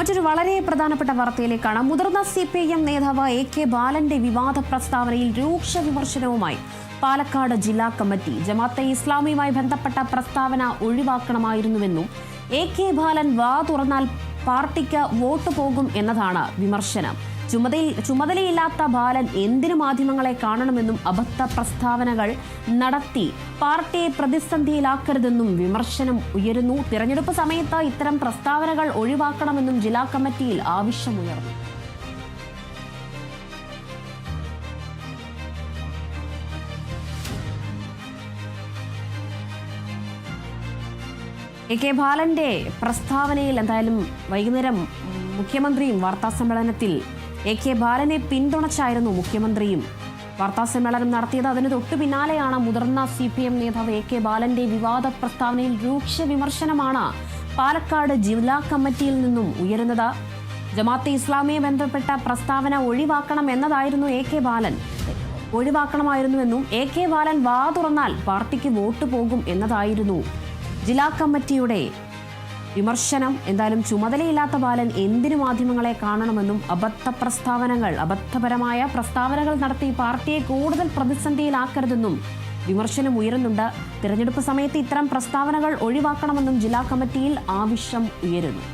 മറ്റൊരു വളരെ പ്രധാനപ്പെട്ട വാർത്തയിലേക്കാണ്. മുതിർന്ന സി പി എം നേതാവ് എ കെ ബാലന്റെ വിവാദ പ്രസ്താവനയിൽ രൂക്ഷ വിമർശനവുമായി പാലക്കാട് ജില്ലാ കമ്മിറ്റി. ജമാഅത്തെ ഇസ്ലാമിയുമായി ബന്ധപ്പെട്ട പ്രസ്താവന ഒഴിവാക്കണമായിരുന്നുവെന്നും എ കെ ബാലൻ വാ തുറന്നാൽ പാർട്ടിക്ക് വോട്ട് പോകും എന്നതാണ് വിമർശനം. ചുമതല ചുമതലയില്ലാത്ത ബാലൻ എന്തിനു മാധ്യമങ്ങളെ കാണണമെന്നും അബദ്ധ പ്രസ്താവനകൾ നടത്തി. പാർട്ടിയെ പ്രതിസന്ധിയിലാക്കരുതെന്നും വിമർശനം ഉയരുന്നു. തിരഞ്ഞെടുപ്പ് സമയത്ത് ഇത്തരം പ്രസ്താവനകൾ ഒഴിവാക്കണമെന്നും ജില്ലാ കമ്മിറ്റിയിൽ ആവശ്യമുയർന്നു. എ കെ ബാലന്റെ പ്രസ്താവനയിൽ എന്തായാലും വൈകുന്നേരം മുഖ്യമന്ത്രിയും വാർത്താ സമ്മേളനത്തിൽ എ കെ ബാലനെ പിന്തുണച്ചായിരുന്നു മുഖ്യമന്ത്രിയും. വാർത്താ സമ്മേളനം നടത്തിയത് അതിന് തൊട്ടു പിന്നാലെയാണ് മുതിർന്ന സി പി എം നേതാവ് എ കെ ബാലന്റെ വിവാദ പ്രസ്താവനയിൽ രൂക്ഷ വിമർശനമാണ് പാലക്കാട് ജില്ലാ കമ്മിറ്റിയിൽ നിന്നും ഉയരുന്നത്. ജമാഅത്തെ ഇസ്ലാമിയെ ബന്ധപ്പെട്ട പ്രസ്താവന ഒഴിവാക്കണം എന്നതായിരുന്നു എ കെ ബാലൻ. ഒഴിവാക്കണമായിരുന്നുവെന്നും എ കെ ബാലൻ വാ തുറന്നാൽ പാർട്ടിക്ക് വോട്ട് പോകും എന്നതായിരുന്നു ജില്ലാ കമ്മിറ്റിയുടെ വിമർശനം എന്തായാലും ചുമതലയില്ലാത്ത ബാലൻ എന്തിനു മാധ്യമങ്ങളെ കാണണമെന്നും അബദ്ധ പ്രസ്താവനകൾ അബദ്ധപരമായ പ്രസ്താവനകൾ നടത്തി പാർട്ടിയെ കൂടുതൽ പ്രതിസന്ധിയിലാക്കരുതെന്നും വിമർശനം ഉയരുന്നുണ്ട്. തിരഞ്ഞെടുപ്പ് സമയത്ത് ഇത്തരം പ്രസ്താവനകൾ ഒഴിവാക്കണമെന്നും ജില്ലാ കമ്മിറ്റിയിൽ ആവശ്യം ഉയരുന്നു.